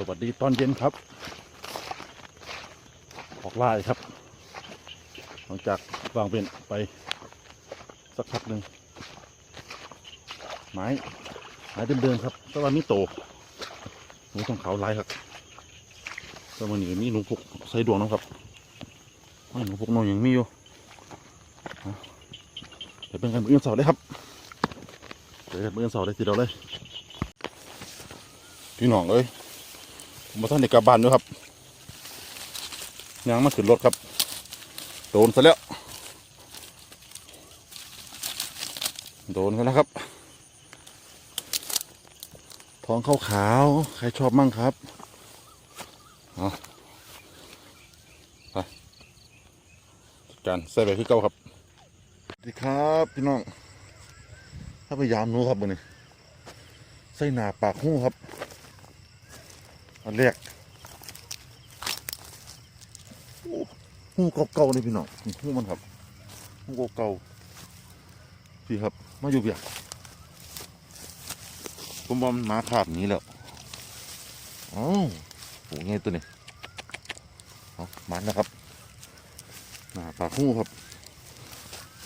สวัสดีตอนเย็นครับ ออกไล่ครับ หลังจากวางเป็นไปสักพักหนึ่งไม้ไม้เดิมๆครับแต่ว่ามีโตหนูต้องเขาหลายครับแต่วันนี้มีหนูพุกใส่ดวงนะครับอ้าวหนูพุกน้อยยังมีอยู่เอาเดี๋ยวเป็นกันมือเสาร์ได้ครับเดี๋ยวกันมือเสาร์ได้ทีเดียวเลยพี่หน้องเอ้ย มาท่านเด็กกลับบ้านด้วยครับยังมาขึ้นรถครับ โดนซะแล้ว โดนกันแล้วครับ ท้องขาวขาวใครชอบมั่งครับเอาไปจัดการใส่ไปคือเก่าครับสวัสดีครับพี่น้อง ถ้าพยายามนู้ครับมือนี้ใส่หนาปากหู้ครับ อันแรกโอ้หูเก่าๆนี่พี่น้องหูมันครับหูเก่าๆพี่ครับ มาอยู่เบียกผมบอมหมาขาบนี้แล้วอ้าวโหไงตัวนี้เอามันนะครับหน้าปากหูครับ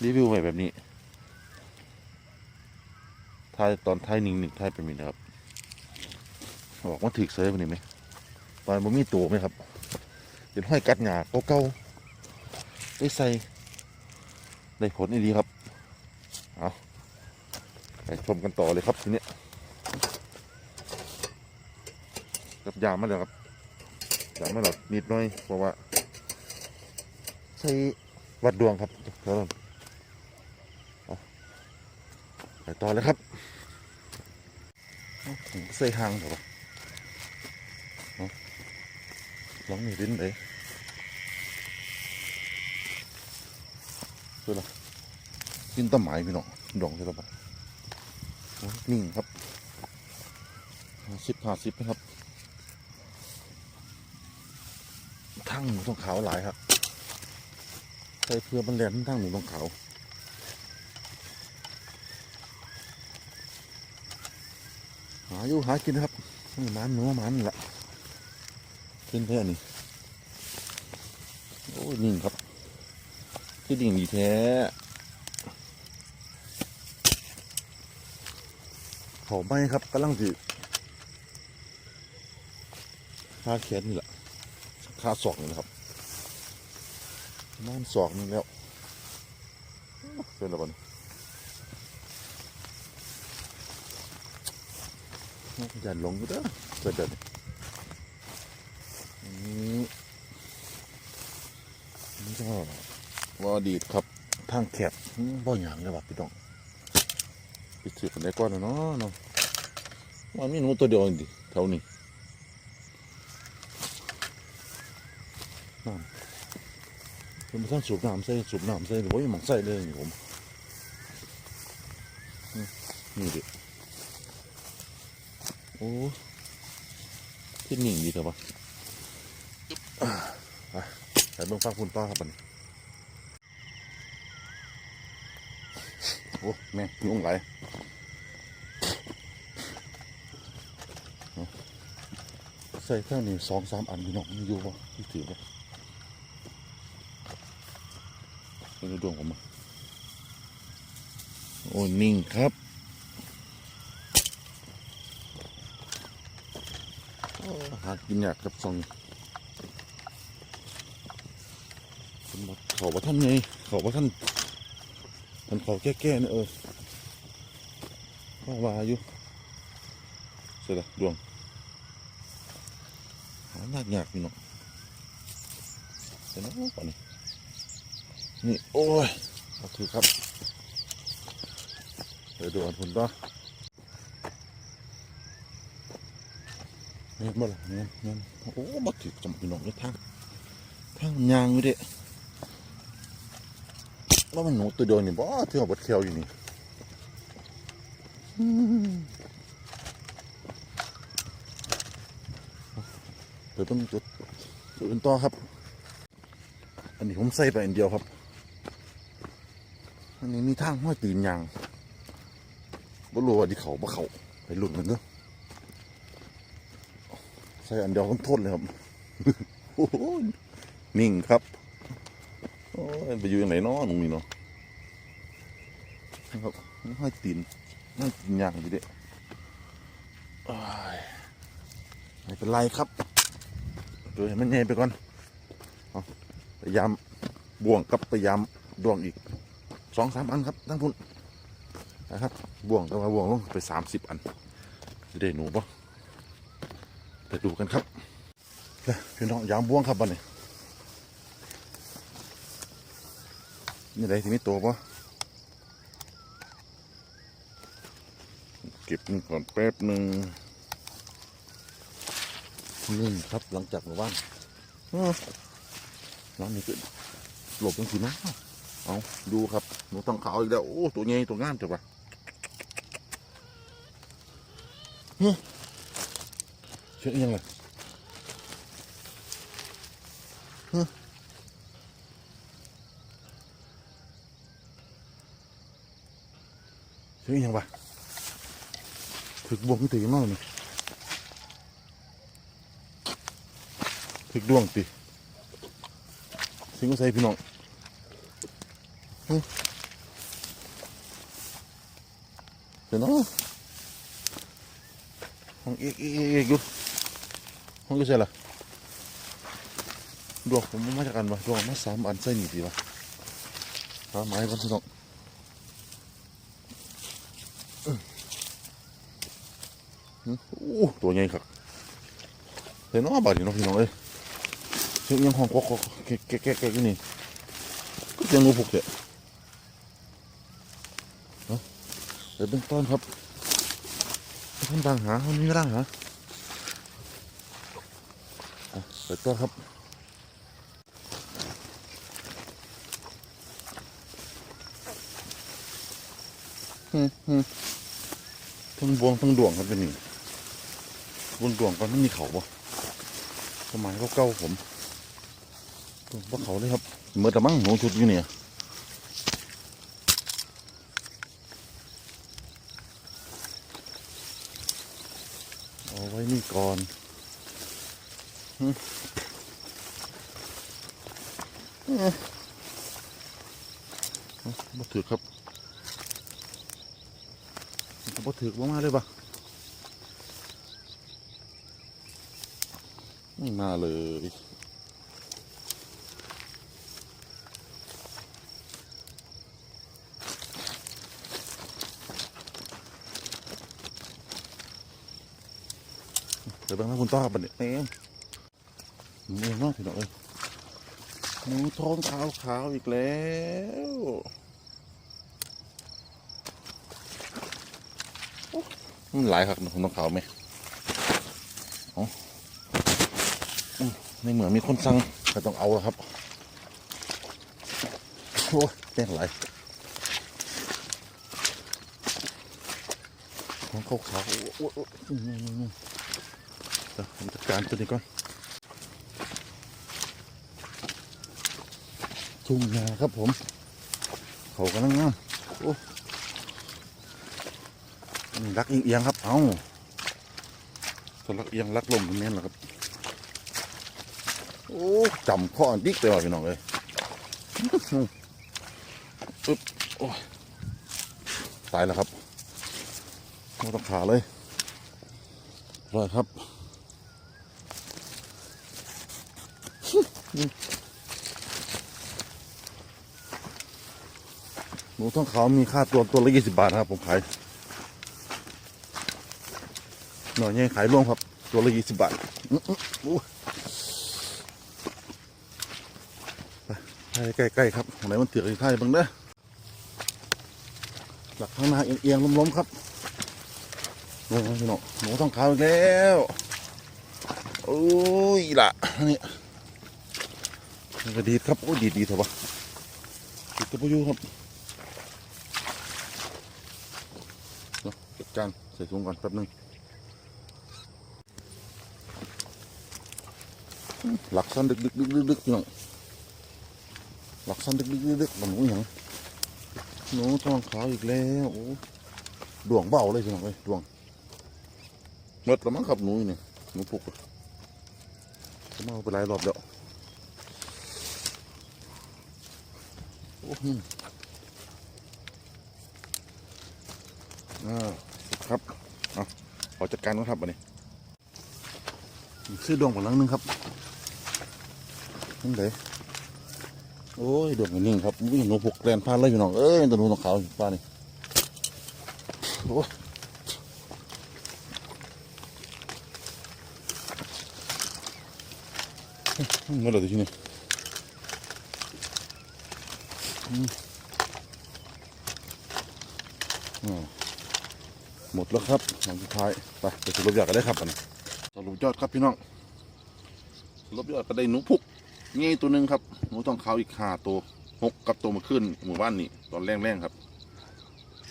รีวิวไว้แบบนี้ทายตอนทายนิ่งๆทายเป็นแบบนี้นะครับ บอกว่าถึกเซยไปนี่ไหม ตอนผมมีตัวไหมครับเห็นห้อยกัดหงาเก่าๆได้ใส่ได้ผลดีดีครับเอาไปชมกันต่อเลยครับทีนี้กับยามาแล้วครับยามาแล้วนิดหน่อยเพราะว่าใส่วัดดวงครับเดี๋ยวเราเอาไปต่อเลยครับใส่หางเถอะวะเอา ลองนี่ดินเลยคือละกินต้นไม้พี่น้องดองใช่ปะโอ้ยนิ่งครับสิบห้าสิบนะครับ ทั้งหมูต้องขาวหลายครับใส่เพื่อมันแหลมทั้งหนูตรงขาวหาอยู่หากินนะครับนี่หมันหนูมันแหละ ขึ้นแค่นี้โอ้ยนิ่งครับที่ดิ่งดีแท้เขาไม่ครับกำลังสิคาแขนนี่แหละคาศอกนี่แหละครับน้ำสอกนึงแล้วเป็นอะไรบ้างยันลงก็ได้เสร็จเดี๋ยวนี้อั นนี้นี่ก็ว่าดีดครับทางแคบอืมบ่หยางเลยว่ะพี่น้องไปสืบกันได้ก่อนแล้วเนาะเนาะว่ามีหนูตัวเดียวเองดิเท่านี้นั่นผมท่านสูบน้ำใส่สูบน้ำใส่หรือว่ายังหมองใส่เลยนี่ผมอืมนี่ดิโอ้ที่หนิ่งดีเถอะปะอ่าไป ใส่เบื้องฟังคุณต่อครับบัดนโอ้แม่งยุ่งไหลายเอาใส่แค่นี้สองสามอันพี่น้องมีอยู่ปะที่ถือปะเป็นดวงผมอะโอ้ยนิ่งครับโอ้หากินยากกับซองเป็นบ่เขาว่าท่านไงขาว่าท่านมันขาแก้ๆนเออว่าวาอยู่เสร็จละดวง หายากยากพี่น้องเสร็จแล้วป่ะนี่นี่ โอ้ยเอาถือครับเดี๋ยวดูอันพุ่นต่อเนี่ยมาละเนี่ยเนี่ยโอ้มาถือจำพี่น้องเลยทางทางยางอยู่เด้ ว่ามันหนูตัวเดียวนี่บ่ที่เอาบดเคียวอยู่นี่เดี๋ยวต้องจุดจุดอื่นต่อครับ อันนี้ผมใส่ไปอันเดียวครับ อันนี้มีทางห้อยตีนยางบ่รู้ว่าที่เขาบ่เขาไปหลุดมันเด้อใส่อันเดียวทนเลยครับนิ่งครับ ไปอยู่ยังไหนเนาะหนุ่มนี่เนาะนะครับให้ตีนให้ตีนยางอยู่เด้ไม่เป็นไรครับเดี๋ยวให้มันใหญ่ไปก่อนอพยายามบ่วงกับพยายามดวงอีกสองสามอันครับทั้งทุนนะครับบ่วงแต่ว่าบ่วงลงไปสามสิบอันจะได้หนูปะไปดูกันครับพี่น้องยามบ่วงครับบันนี้ นี่อะไรที่นี่ตัวปะเก็บมันก่อนแป๊บหนึ่งนี่ครับหลังจากเมื่อวานอ้อน้ำนี่ขึ้นหลบจังสิเนาะเอาดูครับหนูต้องขาวอีกแล้วโอ้ตัวใหญ่ตัวงามจังวะเฮ้ยเชื่อยังไง เฮ้อยังวะถึกบวงตีมากเลยถึกดวงตีสิงก็ใส่พี่น้องเดี๋ยวน้องเอกเอกเอกเอกอยู่ห้องอยู่ใส่ละดวงผมมันมาจากกันวะดวงมาสามอันใส่หนีดีวะหาไม้ก่อนพี่น้องอื้อหือโอ้ ตัวใหญ่ครับเห็นว่าบาดนี่เนาะพี่น้องเอ้ยเสียงยังห้องกอกแกะแกะแกแกะอยู่นี่ก็เสียงงูผูกเจ๊เดี๋ยวเบื้องต้นครับท่านบางหาท่านนี้ร่างหาอะเปิดตัวครับอืมอืมทั้งบวงทั้งดวงครับเป็นนี่ บนดวงก่อนมันมีเขาบ่สมัยเขาเก่าผมว่าเขาเลยครับเมื่อตะมั่งหนูชุดอยู่เนี่ยเอาไว้นี่ก่อนหึเอ๊ะเอ้าบ่ถือครับบ่ถือบ่มาเลยปะ ไม่มาเลยเดี๋ยวเบางนะคุณต้อบันเนี่ยเองหมูมากพี่น้องเอ้ยหมูท้องขาวขาวๆอีกแล้วโอ้มันหลายครับผมต้องขาวไหม ในเหมือนมีคนสั่งก็ต้องเอาแล้วครับโอ้ยแป้งไหลของเขาขาวๆโอ้ยโอ้ยโอ้ยนี่นี่นี่เดี๋ยวผมจัดการตัวนี้ก่อนทุ่งนาครับผม เขากำลังงามโอ้รักเอียงครับ เอ้าส่วนรักเอียงรักลมแม่นเหรอครับ โอ้จำข้ออันดิกเลยว่ะพี่น้องเลยปึ๊บโอ้ยตายแล้วครับไม่ต้องขาเลยรอยครับหนูต้องขาวมีค่าตัวตัวละยี่สิบบาทครับ ผมขายหน่อยนี้ขายร่วมครับ ตัวละยี่สิบบาทอื้ออื้อโอ้ย ใกล้ๆครับทำไมมันเถือกอีกท่ายบ้างเด้อหลักข้างหน้าเอียงๆล้มๆครับโอ้ยพี่น้อหนูต้องขาวอีกแล้วโอ้ยละนี่ก็ดีดครับโอ้ดีดดีเถอะวะดีดตะปูยูครับเนาะจัดการใส่ถุงก่อนแป๊บหนึงหลักสั้นดึกๆดึกๆพี่น้อง หลักสั้นดึกๆๆมันหนูหยังหนูท้องขาวอีกแล้วโอ้ดวงเบาเลยสิน้องเอ้ยดวงหมดแล้วมั้งครับหนูนี่หนูปลุกอะมาเอาไปหลายรอบแล้วโอ้ยอ่าครับเอาขอจัดการก่อนครับวันนี้ซื้อดวงของลังนึงครับนั่นเลย โอ้ยดวงนิ่งครับวิ่งหนูผูกแกลนพานเลยพี่น้องเอ้ยตัวหนูนกขาวป้านี่โอ้เมื่อไหร่จะที่นี่หมดแล้วครับหลังสุดท้ายไปไปสรุปยอดกันได้ครับนนี้สรุปยอดครับพี่น้องสรุปยอดก็ได้หนูพุก งี้ตัวหนึ่งครับหนูต้องขาวอีกห้าตัวหกกับตัวมาขึ้นหมู่บ้านนี่ตอนแรกๆครับ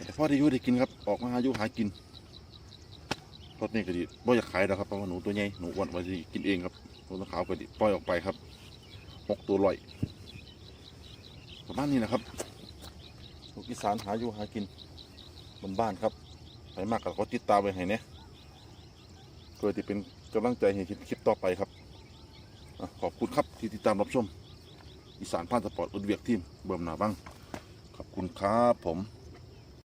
แต่พ่อได้อยุ่ได้กินครับออกมาหาอยุหากินรถนี่ก็ดีบ่อยากขายแล้วครับเพราะว่าหนูตัวใหญ่หนูอ้วนไว้สิกินเองครับหนูต้องขาวก็ดีปล่อยออกไปครับหกตัวลอยประมาณนี้นะครับลูกอีสานหาอยู่หากินบนบ้านครับไปมากกับก็ติดตามไปให้เนี่ยเพื่อที่เป็นกำลังใจให้คลิปต่อไปครับ ขอบคุณครับที่ติดตามรับชมอีสานพานสปอร์ตอุดเวียกทีมเบิ่มหนาบ้างขอบคุณครับผม